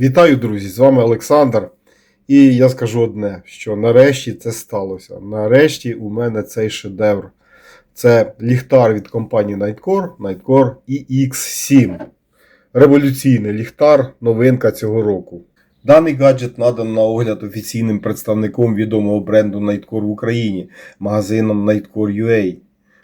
Вітаю, друзі! З вами Олександр. І я скажу одне: що нарешті це сталося. Нарешті у мене цей шедевр. Це ліхтар від компанії Nightcore, Nightcore EX7. Революційний ліхтар, новинка цього року. Даний гаджет надано на огляд офіційним представником відомого бренду Nightcore в Україні, магазином Nightcore.ua.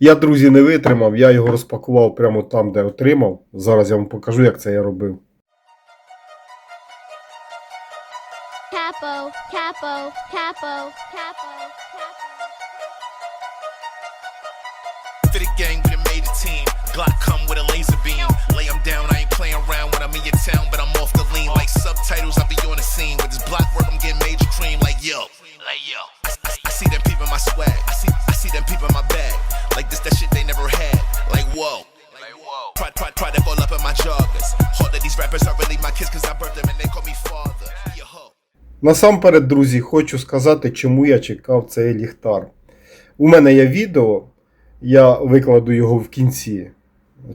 Я, друзі, не витримав, я його розпакував прямо там, де отримав. Зараз я вам покажу, як це я робив. Capo, capo, capo, capo, capo. Glock come with a laser beam. Lay 'em down, I ain't playing around when I'm in your town, but I'm off the lean. Like subtitles, I be on the scene. With this block work, I'm getting major cream. Like yo, like yo. I, I, I see them peeping my swag. I see, I see them peeping my bag. Like this, that shit they never had. Like whoa. Like whoa. Pride, pride, pride to fall up in my joggers. Hard that these rappers are really my kids, cause I birthed them and they call me father. Насамперед, друзі, хочу сказати, чому я чекав цей ліхтар. У мене є відео, я викладу його в кінці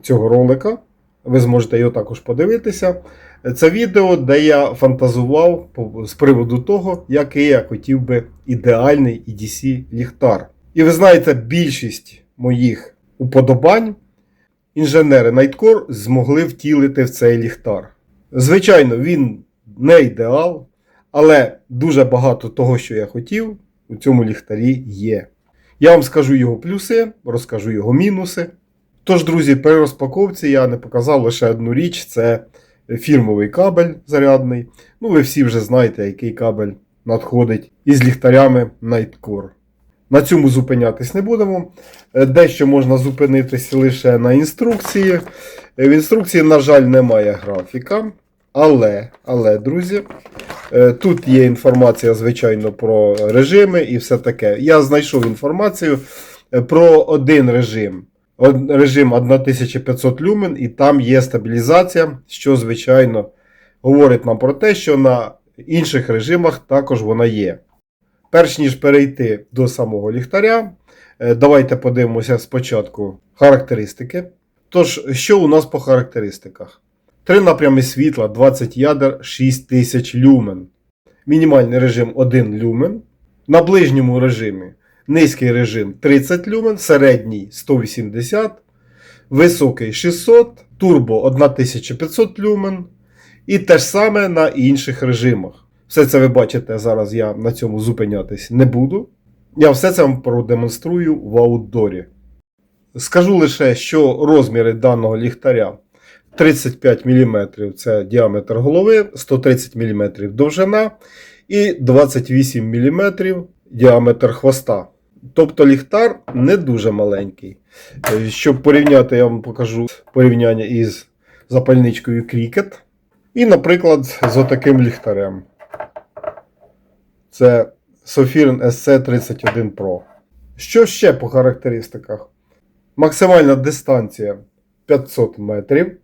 цього ролика. Ви зможете його також подивитися. Це відео, де я фантазував з приводу того, який я хотів би ідеальний EDC ліхтар. І ви знаєте, більшість моїх уподобань інженери Nightcore змогли втілити в цей ліхтар. Звичайно, він не ідеал, але дуже багато того, що я хотів, у цьому ліхтарі є. Я вам скажу його плюси, розкажу його мінуси. Тож, друзі, при розпаковці я не показав лише одну річ: це фірмовий кабель зарядний. Ну, ви всі вже знаєте, який кабель надходить із ліхтарями Nightcore. На цьому зупинятись не будемо. Е, Дещо можна зупинитись лише на інструкції. Е, В інструкції, на жаль, немає графіка. Але, але, друзі, е, тут є інформація, звичайно, про режими і все таке. Я знайшов інформацію про один режим. Режим 1500 люмен, і там є стабілізація, що, звичайно, говорить нам про те, що на інших режимах також вона є. Перш ніж перейти до самого ліхтаря, е, давайте подивимося спочатку характеристики. Тож, що у нас по характеристиках? Три напрями світла, 20 ядер, 6000 люмен. Мінімальний режим 1 люмен. На ближньому режимі низький режим 30 люмен, середній 180, високий 600, турбо 1500 люмен. І те ж саме на інших режимах. Все це ви бачите, зараз я на цьому зупинятись не буду. Я все це вам продемонструю в аутдорі. Скажу лише, що розміри даного ліхтаря 35 мм це діаметр голови, 130 мм довжина і 28 мм діаметр хвоста. Тобто ліхтар не дуже маленький. Е, Щоб порівняти, я вам покажу порівняння із запальничкою Cricut. І, наприклад, з отаким ліхтарем. Це Sofirn SC31 Pro. Що ще по характеристиках? Максимальна дистанція 500 метрів.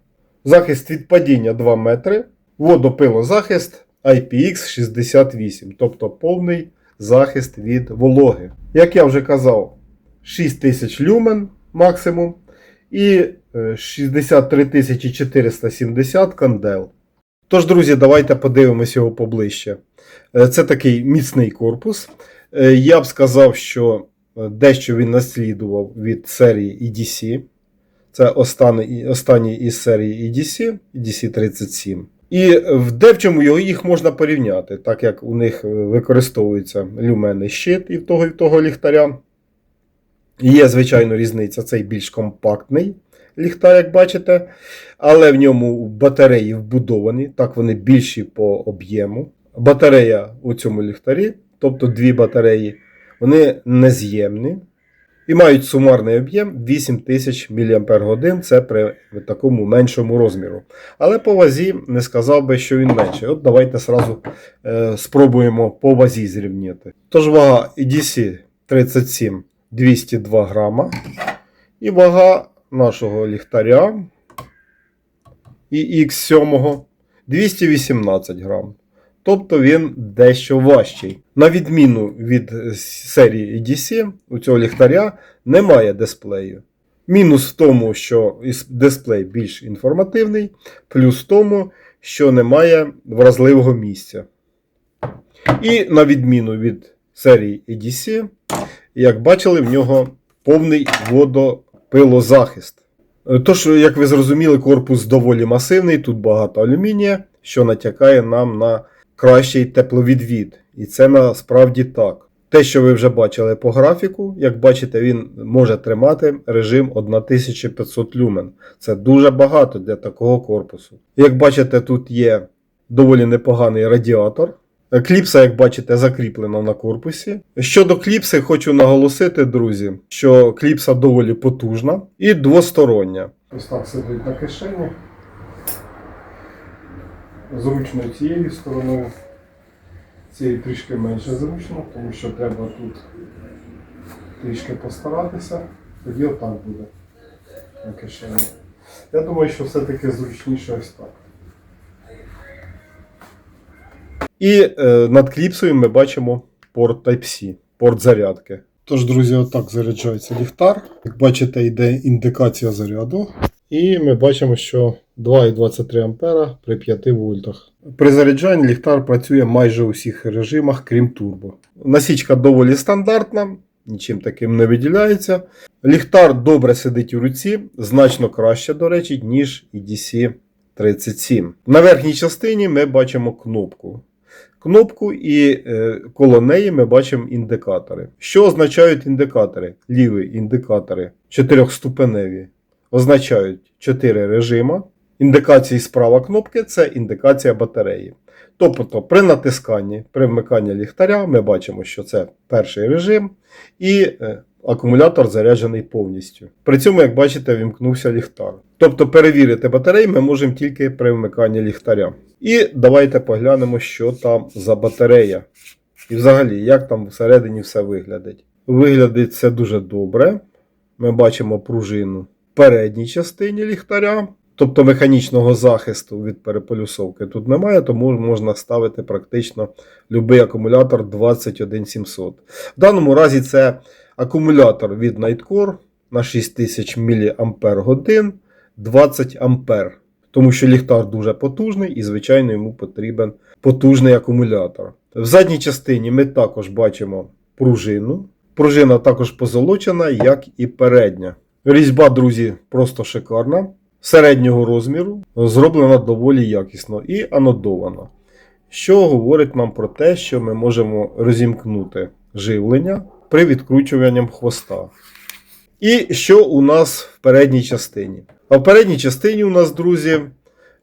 Захист від падіння 2 метри. Водопилозахист IPX68, тобто повний захист від вологи. Як я вже казав, 6000 люмен максимум і е, 63 470 кандел. Тож, друзі, давайте подивимось його поближче. Е, Це такий міцний корпус. Е, Я б сказав, що е, дещо він наслідував від серії EDC. Це останній із серії EDC, EDC 37. І в де в чому їх можна порівняти, так як у них е, використовується люменний щит і в того, і в того ліхтаря. Є, звичайно, різниця, цей більш компактний ліхтар, як бачите, але в ньому батареї вбудовані, так вони більші по об'єму. Батарея у цьому ліхтарі, тобто дві батареї, вони нез'ємні. І мають сумарний об'єм 8000 мАч. Це при такому меншому розміру. Але по вазі не сказав би, що він менший. От давайте сразу е, спробуємо по вазі зрівняти. Тож вага EDC 37 202 грама. І вага нашого ліхтаря і X7 218 грам. Тобто він дещо важчий. На відміну від е, серії EDC, у цього ліхтаря немає дисплею. Мінус в тому, що дисплей більш інформативний, плюс в тому, що немає вразливого місця. І на відміну від серії EDC, як бачили, в нього повний водопилозахист. Е, Тож, як ви зрозуміли, корпус доволі масивний, тут багато алюмінія, що натякає нам на кращий тепловідвід. І це насправді так. Те, що ви вже бачили по графіку, як бачите, він може тримати режим 1500 люмен. Це дуже багато для такого корпусу. Як бачите, тут є доволі непоганий радіатор. Кліпса, як бачите, закріплена на корпусі. Щодо кліпси, хочу наголосити, друзі, що кліпса доволі потужна і двостороння. Ось так сидить на кишені. Зручно цією стороною. Цією трішки менше зручно, тому що треба тут трішки постаратися. Тоді отак буде на кишені. Я думаю, що все-таки зручніше ось так. І е, над кліпсою ми бачимо порт Type-C, порт зарядки. Тож, друзі, отак заряджається ліхтар. Як бачите, йде індикація заряду. І ми бачимо, що 2,23 ампера при 5 вольтах. При заряджанні ліхтар працює майже у всіх режимах, крім турбо. Насічка доволі стандартна, нічим таким не виділяється. Ліхтар добре сидить у руці, значно краще, до речі, ніж EDC 37. На верхній частині ми бачимо кнопку. Кнопку і е, коло неї ми бачимо індикатори. Що означають індикатори? Ліві індикатори чотирьохступеневі означають 4 режима. Індикації справа кнопки це індикація батареї. Тобто при натисканні, при вмиканні ліхтаря ми бачимо, що це перший режим, і е, акумулятор заряджений повністю. При цьому, як бачите, вімкнувся ліхтар. Тобто перевірити батарею ми можемо тільки при вмиканні ліхтаря. І давайте поглянемо, що там за батарея. І взагалі, як там всередині все виглядить. Виглядить це дуже добре. Ми бачимо пружину в передній частині ліхтаря. Тобто механічного захисту від переполюсовки тут немає, тому можна ставити практично будь-який акумулятор 21700. В даному разі це акумулятор від Nightcore на 6000 мАч 20 А. Тому що ліхтар дуже потужний і, звичайно, йому потрібен потужний акумулятор. В задній частині ми також бачимо пружину. Пружина також позолочена, як і передня. Різьба, друзі, просто шикарна. Середнього розміру, зроблена доволі якісно і анодована. Що говорить нам про те, що ми можемо розімкнути живлення при відкручуванні хвоста. І що у нас в передній частині? А в передній частині у нас, друзі,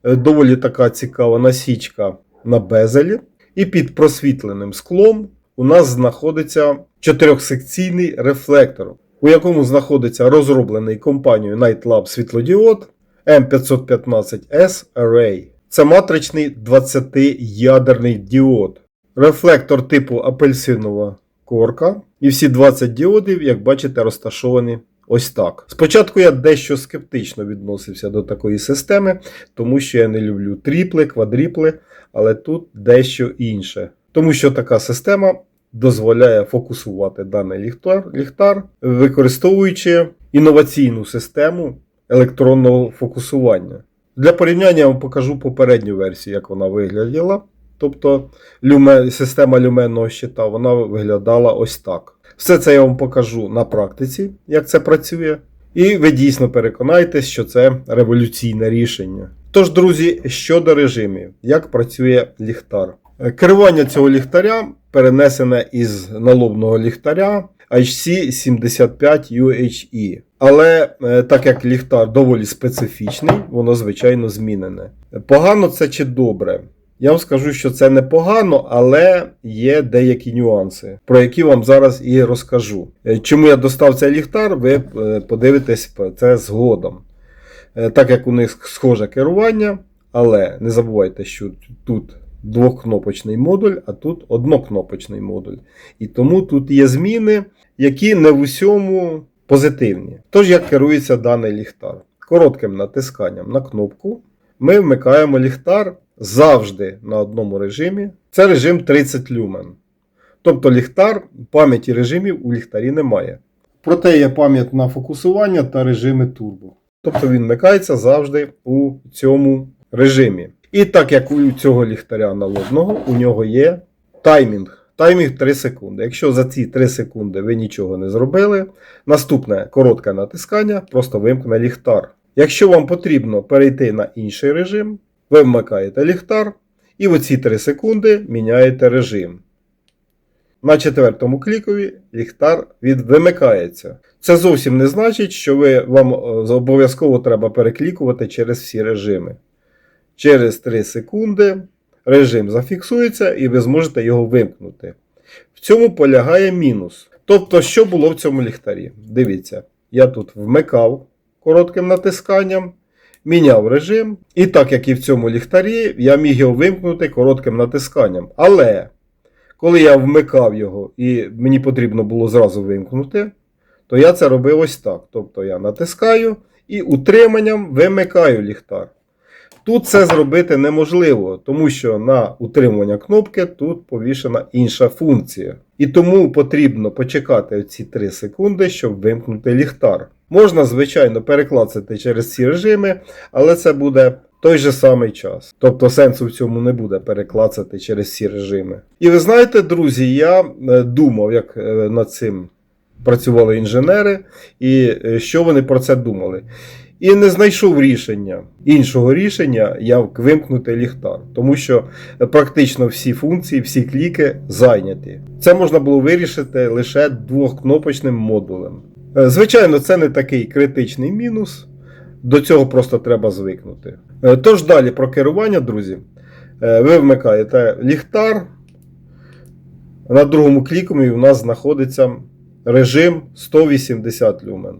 доволі така цікава насічка на безелі. І під просвітленим склом у нас знаходиться чотирьохсекційний рефлектор, у якому знаходиться розроблений компанією Nightlab світлодіод M515S Array. Це матричний 20-ядерний діод. Рефлектор типу апельсинова корка. І всі 20 діодів, як бачите, розташовані ось так. Спочатку я дещо скептично відносився до такої системи, тому що я не люблю тріпли, квадріпли, але тут дещо інше. Тому що така система дозволяє фокусувати даний ліхтар, ліхтар використовуючи інноваційну систему електронного фокусування. Для порівняння я вам покажу попередню версію, як вона виглядала. Тобто люме, система люменного щита вона виглядала ось так. Все це я вам покажу на практиці, як це працює. І ви дійсно переконаєтесь, що це революційне рішення. Тож, друзі, щодо режимів, як працює ліхтар. Керування цього ліхтаря перенесене із налобного ліхтаря HC75UHE. Але е, так як ліхтар доволі специфічний, воно звичайно змінене. Погано це чи добре? Я вам скажу, що це непогано, але є деякі нюанси, про які вам зараз і розкажу. Е, Чому я достав цей ліхтар, ви е, подивитесь це згодом. Так як у них схоже керування, але не забувайте, що тут двокнопочний модуль, а тут однокнопочний модуль. І тому тут є зміни, які не в усьому позитивні. Тож, як керується даний ліхтар? Коротким натисканням на кнопку ми вмикаємо ліхтар завжди на одному режимі. Це режим 30 люмен. Тобто ліхтар пам'яті режимів у ліхтарі немає. Проте є пам'ять на фокусування та режими турбо. Тобто він вмикається завжди у цьому режимі. І так як у цього ліхтаря налобного, у нього є таймінг. Таймінг 3 секунди. Якщо за ці 3 секунди ви нічого не зробили, наступне коротке натискання просто вимкне ліхтар. Якщо вам потрібно перейти на інший режим, ви вмикаєте ліхтар і в оці 3 секунди міняєте режим. На четвертому клікові ліхтар від вимикається. Це зовсім не значить, що ви, вам е, обов'язково треба переклікувати через всі режими. Через 3 секунди режим зафіксується і ви зможете його вимкнути. В цьому полягає мінус. Тобто, що було в цьому ліхтарі? Дивіться, я тут вмикав коротким натисканням, міняв режим. І так як і в цьому ліхтарі, я міг його вимкнути коротким натисканням. Але коли я вмикав його і мені потрібно було зразу вимкнути, то я це робив ось так. Тобто я натискаю і утриманням вимикаю ліхтар. Тут це зробити неможливо, тому що на утримування кнопки тут повішена інша функція. І тому потрібно почекати ці 3 секунди, щоб вимкнути ліхтар. Можна, звичайно, переклацати через ці режими, але це буде той же самий час. Тобто сенсу в цьому не буде переклацати через ці режими. І ви знаєте, друзі, я е, думав, як е, над цим працювали інженери, і е, що вони про це думали. І не знайшов рішення. Іншого рішення як вимкнути ліхтар, тому що практично всі функції, всі кліки зайняті. Це можна було вирішити лише двохкнопочним модулем. Е, Звичайно, це не такий критичний мінус. До цього просто треба звикнути. Е, Тож далі про керування, друзі. Е, Ви вмикаєте ліхтар. На другому клікомі у нас знаходиться режим 180 люмен.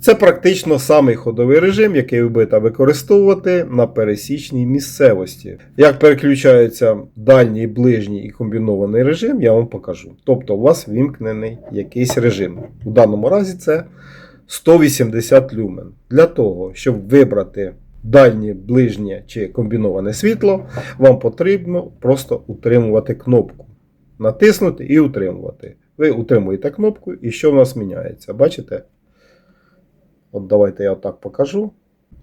Це практично самий ходовий режим, який ви будете використовувати на пересічній місцевості. Як переключаються дальній, ближній і комбінований режим, я вам покажу. Тобто у вас вімкнений якийсь режим. У даному разі це 180 люмен. Для того, щоб вибрати дальнє, ближнє чи комбіноване світло, вам потрібно просто утримувати кнопку. Натиснути і утримувати. Ви утримуєте кнопку, і що в нас міняється? Бачите? От давайте я отак покажу.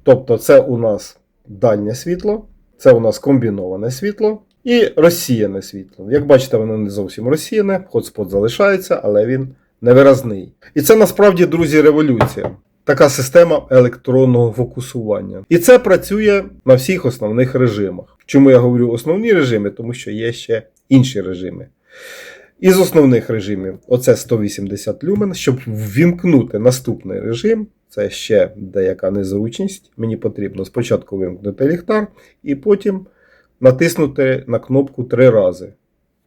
Тобто, це у нас дальнє світло, це у нас комбіноване світло і розсіяне світло. Як бачите, воно не зовсім розсіяне, хотспот залишається, але він невиразний. І це насправді, друзі, революція. Така система електронного фокусування. І це працює на всіх основних режимах. Чому я говорю основні режими? Тому що є ще інші режими. Із основних режимів оце 180 люмен. Щоб ввімкнути наступний режим, це ще деяка незручність. Мені потрібно спочатку вимкнути ліхтар і потім натиснути на кнопку три рази.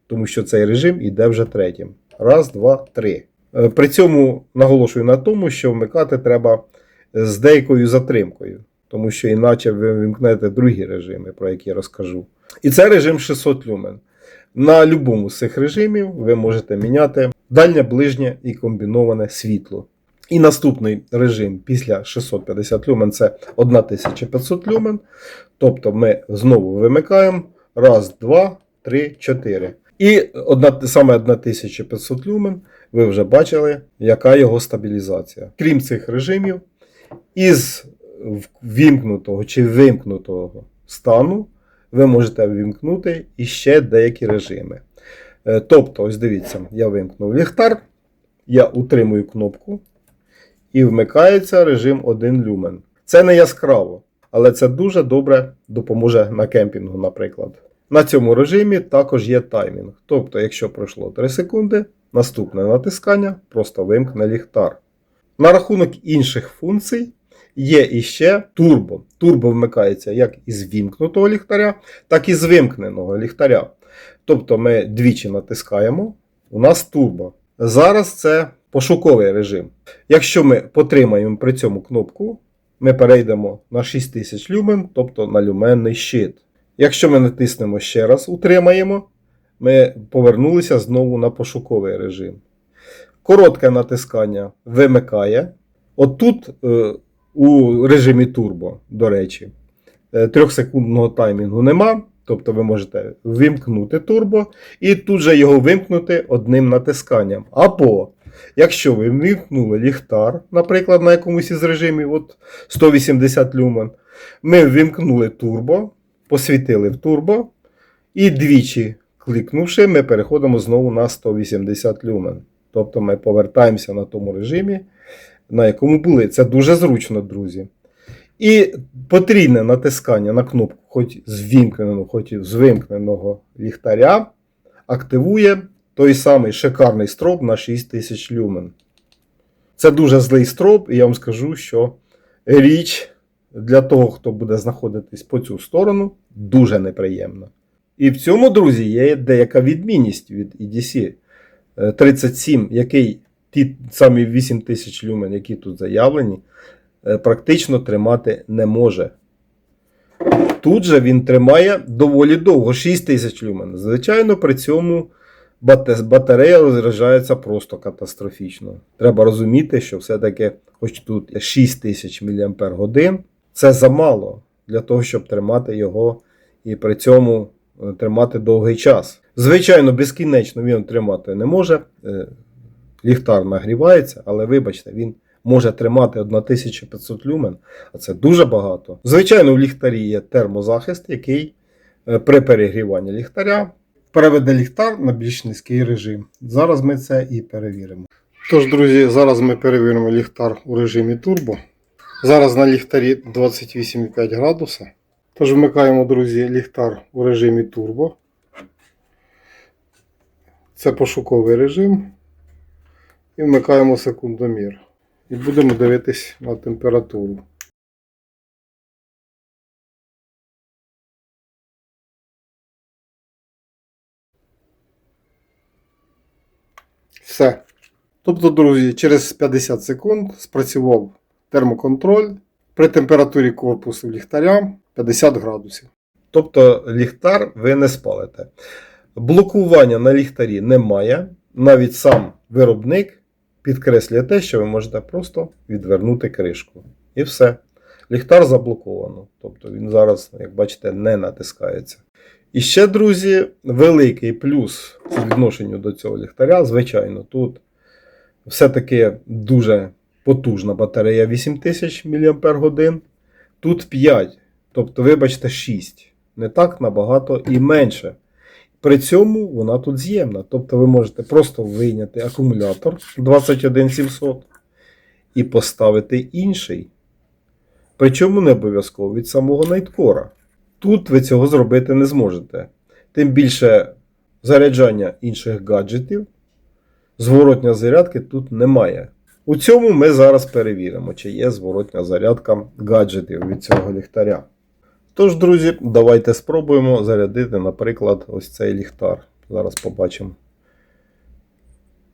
Тому що цей режим іде вже третім. Раз, два, три. Е, При цьому наголошую на тому, що вмикати треба з деякою затримкою, тому що іначе ви вимкнете другі режими, про які я розкажу. І це режим 600 люмен. На будь-якому з цих режимів ви можете міняти дальнє, ближнє і комбіноване світло. І наступний режим після 650 люмен це 1500 люмен. Тобто ми знову вимикаємо. Раз, два, три, чотири. І одна, саме 1500 люмен ви вже бачили, яка його стабілізація. Крім цих режимів, із вімкнутого чи вимкнутого стану ви можете ввімкнути іще деякі режими. Е, Тобто, ось дивіться, я вимкнув ліхтар, я утримую кнопку і вмикається режим 1 люмен. Це не яскраво, але це дуже добре допоможе на кемпінгу, наприклад. На цьому режимі також є таймінг. Тобто, якщо пройшло 3 секунди, наступне натискання просто вимкне ліхтар. На рахунок інших функцій Є іще турбо. Турбо вмикається як із вімкнутого ліхтаря, так і з вимкненого ліхтаря. Тобто ми двічі натискаємо, у нас турбо. Зараз це пошуковий режим. Якщо ми потримаємо при цьому кнопку, ми перейдемо на 6000 люмен, тобто на люменний щит. Якщо ми натиснемо ще раз, утримаємо, ми повернулися знову на пошуковий режим. Коротке натискання вимикає. Отут е, у режимі турбо, до речі, е, трьохсекундного таймінгу нема. Тобто ви можете вимкнути турбо і тут же його вимкнути одним натисканням. Або, якщо ви вимкнули ліхтар, наприклад, на якомусь із режимів от 180 люмен, ми вимкнули турбо, посвітили в турбо, і двічі кликнувши, ми переходимо знову на 180 люмен. Тобто ми повертаємося на тому режимі, на якому були. Це дуже зручно, друзі. І потрійне натискання на кнопку, хоч з хоч з вимкненого ліхтаря, активує той самий шикарний строп на 6000 люмен. Це дуже злий строп, і я вам скажу, що річ для того, хто буде знаходитись по цю сторону, дуже неприємна. І в цьому, друзі, є деяка відмінність від EDC 37, який ті самі 8000 люмен, які тут заявлені, е, практично тримати не може. Тут же він тримає доволі довго, 6000 люмен. Звичайно, при цьому батарея розряджається просто катастрофічно. Треба розуміти, що все-таки, хоч тут 6000 мАч, це замало для того, щоб тримати його і при цьому е, тримати довгий час. Звичайно, безкінечно він тримати не може. е, Ліхтар нагрівається, але вибачте, він може тримати 1500 люмен, а це дуже багато. Звичайно, в ліхтарі є термозахист, який е, при перегріванні ліхтаря переведе ліхтар на більш низький режим. Зараз ми це і перевіримо. Тож, друзі, зараз ми перевіримо ліхтар у режимі турбо. Зараз на ліхтарі 28,5 градуса. Тож вмикаємо, друзі, ліхтар у режимі турбо. Це пошуковий режим. І вмикаємо секундомір. І будемо дивитись на температуру. Все. Тобто, друзі, через 50 секунд спрацював термоконтроль при температурі корпусу ліхтаря 50 градусів. Тобто ліхтар ви не спалите. Блокування на ліхтарі немає. Навіть сам виробник підкреслює те, що ви можете просто відвернути кришку. І все. Ліхтар заблоковано. Тобто він зараз, як бачите, не натискається. І ще, друзі, великий плюс по відношенню до цього ліхтаря. Звичайно, тут все-таки дуже потужна батарея 8000 мАч. Тут 5. Тобто, вибачте, 6. Не так набагато і менше. При цьому вона тут з'ємна. Тобто ви можете просто вийняти акумулятор 21700 і поставити інший. Причому не обов'язково від самого найткора. Тут ви цього зробити не зможете. Тим більше заряджання інших гаджетів, зворотня зарядки тут немає. У цьому ми зараз перевіримо, чи є зворотня зарядка гаджетів від цього ліхтаря. Тож, друзі, давайте спробуємо зарядити, наприклад, ось цей ліхтар. Зараз побачимо.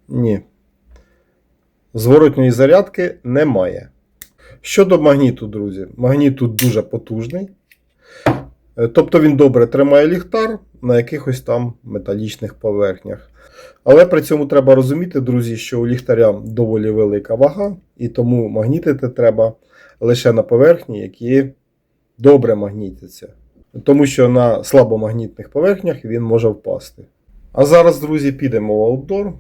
Ні. Зворотньої зарядки немає. Щодо магніту, друзі, магніт тут дуже потужний. Е, Тобто він добре тримає ліхтар на якихось там металічних поверхнях. Але при цьому треба розуміти, друзі, що у ліхтаря доволі велика вага, і тому магнітити треба лише на поверхні, які добре магнітяться. Тому що на слабомагнітних поверхнях він може впасти. А зараз, друзі, підемо в аутдор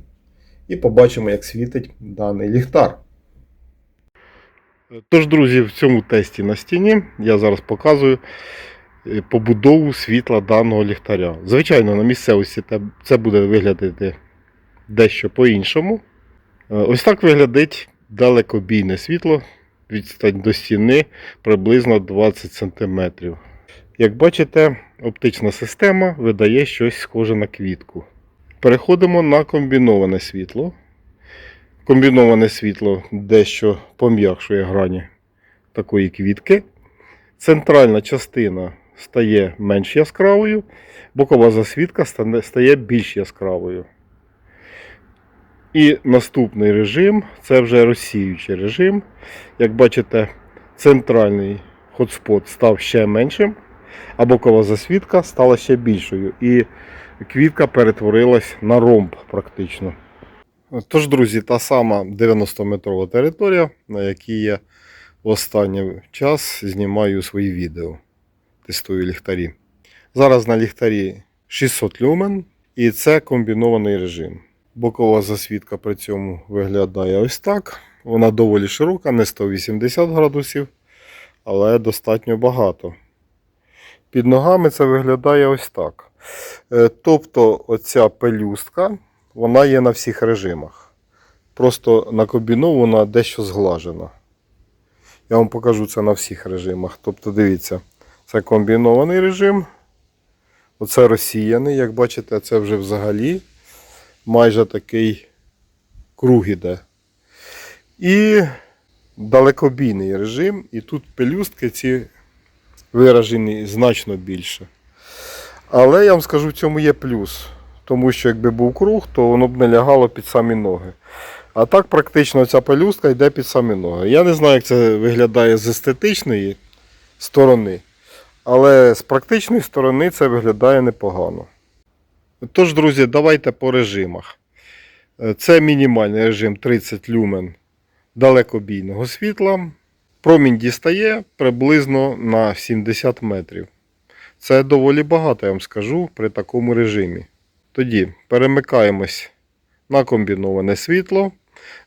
і побачимо, як світить даний ліхтар. Тож, друзі, в цьому тесті на стіні я зараз показую побудову світла даного ліхтаря. Звичайно, на місцевості це буде виглядати дещо по-іншому. Е, Ось так виглядить далекобійне світло. Відстань до стіни приблизно 20 см. Як бачите, оптична система видає щось схоже на квітку. Переходимо на комбіноване світло. Комбіноване світло дещо пом'якшує грані такої квітки. Центральна частина стає менш яскравою, бокова засвітка стає більш яскравою. І наступний режим це вже розсіючий режим. Як бачите, центральний хотспот став ще меншим, а бокова засвітка стала ще більшою. І квітка перетворилась на ромб практично. Тож, друзі, та сама 90-метрова територія, на якій я в останній час знімаю свої відео. Тестую ліхтарі. Зараз на ліхтарі 600 люмен, і це комбінований режим. Бокова засвітка при цьому виглядає ось так. Вона доволі широка, не 180 градусів, але достатньо багато. Під ногами це виглядає ось так. Е, Тобто, оця пелюстка, вона є на всіх режимах. Просто накомбінована дещо зглажена. Я вам покажу це на всіх режимах. Тобто, дивіться, це комбінований режим. Оце розсіяний, як бачите, це вже взагалі майже такий круг іде. І далекобійний режим, і тут пелюстки ці виражені значно більше. Але я вам скажу, в цьому є плюс. Тому що якби був круг, то воно б не лягало під самі ноги. А так практично ця пелюстка йде під самі ноги. Я не знаю, як це виглядає з естетичної сторони, але з практичної сторони це виглядає непогано. Тож, друзі, давайте по режимах. Е, Це мінімальний режим 30 люмен далекобійного світла. Промінь дістає приблизно на 70 метрів. Це доволі багато, я вам скажу, при такому режимі. Тоді перемикаємось на комбіноване світло.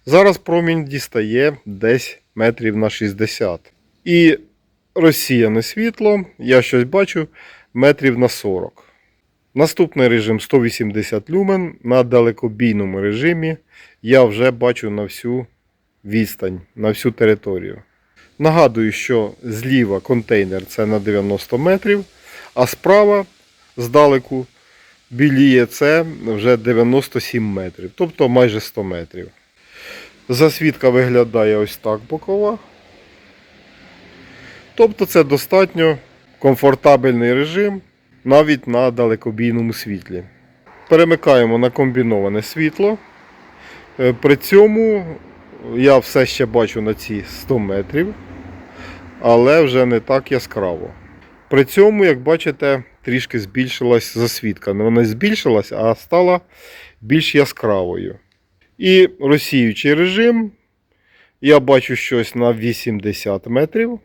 Зараз промінь дістає десь метрів на 60. І розсіяне світло, я щось бачу, метрів на 40. Наступний режим 180 люмен на далекобійному режимі. Я вже бачу на всю відстань, на всю територію. Нагадую, що зліва контейнер це на 90 метрів, а справа здалеку біліє це вже 97 метрів, тобто майже 100 метрів. Засвідка виглядає ось так бокова. Тобто це достатньо комфортабельний режим навіть на далекобійному світлі. Перемикаємо на комбіноване світло. Е, При цьому я все ще бачу на ці 100 метрів, але вже не так яскраво. При цьому, як бачите, трішки збільшилась засвідка. Не вона збільшилась, а стала більш яскравою. І розсіючий режим. Я бачу щось на 80 метрів,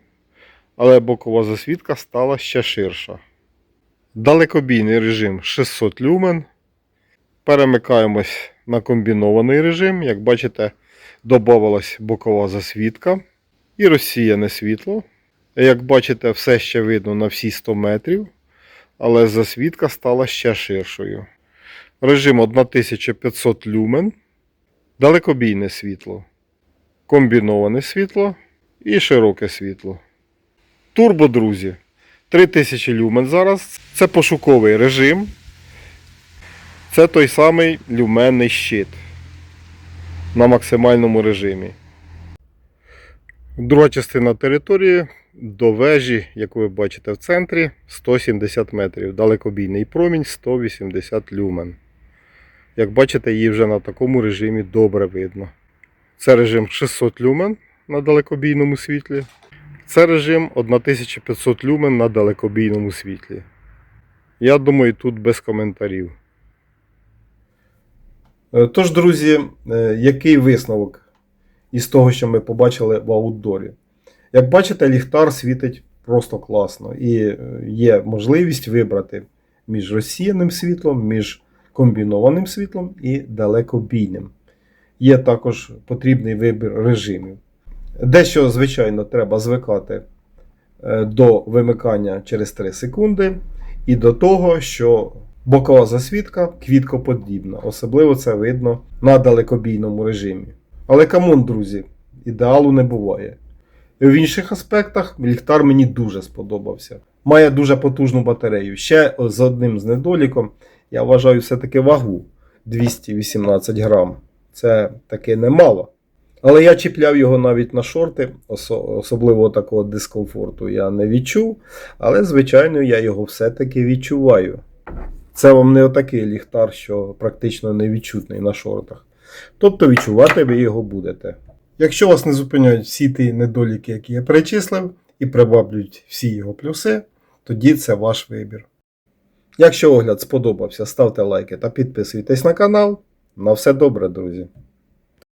але бокова засвідка стала ще ширша. Далекобійний режим 600 люмен. Перемикаємось на комбінований режим. Як бачите, додавалась бокова засвідка і розсіяне світло. Як бачите, все ще видно на всі 100 метрів, але засвідка стала ще ширшою. Режим 1500 люмен, далекобійне світло, комбіноване світло і широке світло. Турбо, друзі, 3000 люмен зараз. Це пошуковий режим. Це той самий люменний щит на максимальному режимі. Друга частина території до вежі, яку ви бачите в центрі, 170 метрів. Далекобійний промінь 180 люмен. Як бачите, її вже на такому режимі добре видно. Це режим 600 люмен на далекобійному світлі. Це режим 1500 люмен на далекобійному світлі. Я думаю, тут без коментарів. Е, Тож, друзі, е, який висновок із того, що ми побачили в аутдорі? Як бачите, ліхтар світить просто класно і е, є можливість вибрати між розсіяним світлом, між комбінованим світлом і далекобійним. Є також потрібний вибір режимів. Дещо, звичайно, треба звикати е, до вимикання через 3 секунди, і до того, що бокова засвітка квіткоподібна. Особливо це видно на далекобійному режимі. Але камон, друзі, ідеалу не буває. В інших аспектах ліхтар мені дуже сподобався. Має дуже потужну батарею. Ще з одним з недоліком, я вважаю все-таки вагу 218 грам. Це таки немало. Але я чіпляв його навіть на шорти, осо- особливо такого дискомфорту я не відчув, але, звичайно, я його все-таки відчуваю. Це вам не отакий ліхтар, що практично невідчутний на шортах. Тобто відчувати ви його будете. Якщо вас не зупиняють всі ті недоліки, які я перечислив, і приваблюють всі його плюси, тоді це ваш вибір. Якщо огляд сподобався, ставте лайки та підписуйтесь на канал. На все добре, друзі!